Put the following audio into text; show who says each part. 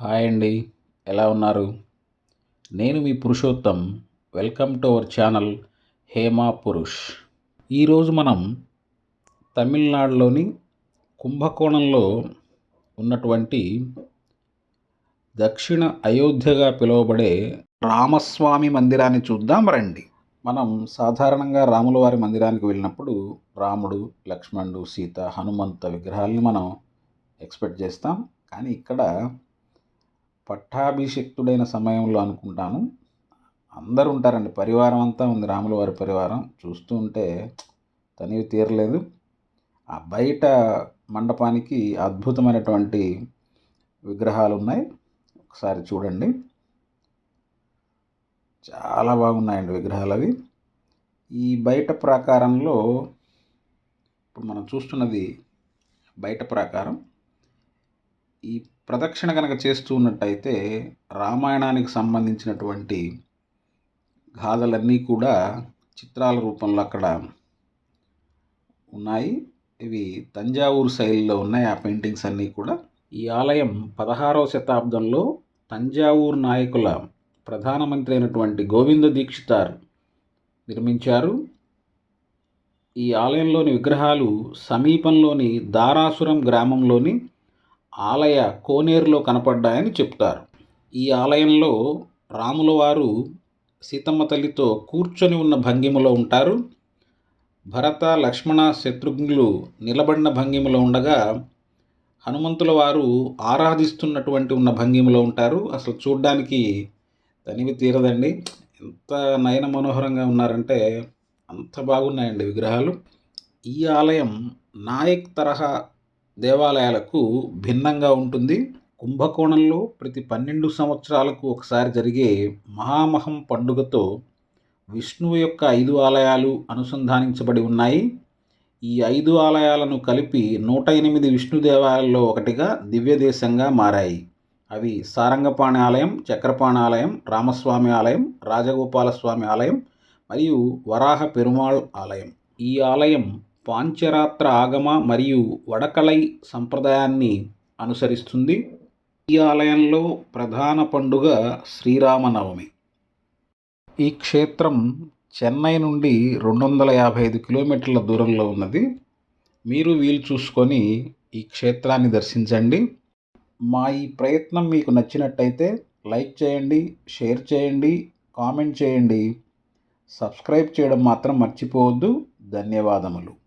Speaker 1: Hi అండి. ఎలా ఉన్నారు? నేను మీ Purushottam. Welcome to our channel Hema Purush. ఈరోజు మనం తమిళనాడులోని కుంభకోణంలో ఉన్నటువంటి దక్షిణ అయోధ్యగా పిలువబడే రామస్వామి మందిరాన్ని చూద్దాం రండి. మనం సాధారణంగా రాముల వారి మందిరానికి వెళ్ళినప్పుడు రాముడు లక్ష్మణుడు సీత హనుమంత విగ్రహాలని మనం ఎక్స్పెక్ట్ చేస్తాం. కానీ ఇక్కడ పట్టాభిషిక్తుడైన సమయంలో అనుకుంటాను. అందరూ ఉంటారండి. పరివారం అంతా ఉంది. రాముల వారి పరివారం. చూస్తూ ఉంటే తనివి తీరలేదు. ఆ బయట మండపానికి అద్భుతమైనటువంటి విగ్రహాలు ఉన్నాయి. ఒకసారి చూడండి. చాలా బాగున్నాయండి విగ్రహాలు అవి. ఈ బయట ప్రాకారంలో ఇప్పుడు మనం చూస్తున్నది బయట ప్రాకారం. ఈ ప్రదక్షిణ కనుక చేస్తూ ఉన్నట్టయితే రామాయణానికి సంబంధించినటువంటి గాథలన్నీ కూడా చిత్రాల రూపంలో అక్కడ ఉన్నాయి. ఇవి తంజావూరు శైలిలో ఉన్నాయి. ఆ పెయింటింగ్స్ అన్నీ కూడా. ఈ ఆలయం పదహారవ శతాబ్దంలో తంజావూరు నాయకుల ప్రధానమంత్రి అయినటువంటి గోవింద దీక్షితార్ నిర్మించారు. ఈ ఆలయంలోని విగ్రహాలు సమీపంలోని దారాసురం గ్రామంలోని ఆలయ కోనేరులో కనపడ్డాయని చెప్తారు. ఈ ఆలయంలో రాముల వారు సీతమ్మ తల్లితో కూర్చొని ఉన్న భంగిమలో ఉంటారు. భరత లక్ష్మణ శత్రుఘ్నులు నిలబడిన భంగిమలో ఉండగా హనుమంతుల వారు ఆరాధిస్తున్నటువంటి ఉన్న భంగిమలో ఉంటారు. అసలు చూడ్డానికి తనివి తీరదండి. ఎంత నయన మనోహరంగా ఉన్నారంటే అంత బాగున్నాయండి విగ్రహాలు. ఈ ఆలయం నాయక్ తరహా దేవాలయాలకు భిన్నంగా ఉంటుంది. కుంభకోణంలో ప్రతి పన్నెండు సంవత్సరాలకు ఒకసారి జరిగే మహామహం పండుగతో విష్ణువు యొక్క ఐదు ఆలయాలు అనుసంధానించబడి ఉన్నాయి. ఈ ఐదు ఆలయాలను కలిపి నూట ఎనిమిది విష్ణు దేవాలయాల్లో ఒకటిగా దివ్యదేశంగా మారాయి. అవి సారంగపాణి ఆలయం చక్రపాణి ఆలయం రామస్వామి ఆలయం రాజగోపాలస్వామి ఆలయం మరియు వరాహ పెరుమాళ్ ఆలయం. ఈ ఆలయం పాంచరాత్ర ఆగమ మరియు వడకలై సంప్రదాయాన్ని అనుసరిస్తుంది. ఈ ఆలయంలో ప్రధాన పండుగ శ్రీరామనవమి. ఈ క్షేత్రం చెన్నై నుండి రెండు వందల యాభై ఐదు కిలోమీటర్ల దూరంలో ఉన్నది. మీరు వీలు చూసుకొని ఈ క్షేత్రాన్ని దర్శించండి. మా ఈ ప్రయత్నం మీకు నచ్చినట్టయితే లైక్ చేయండి షేర్ చేయండి కామెంట్ చేయండి. సబ్స్క్రైబ్ చేయడం మాత్రం మర్చిపోవద్దు. ధన్యవాదములు.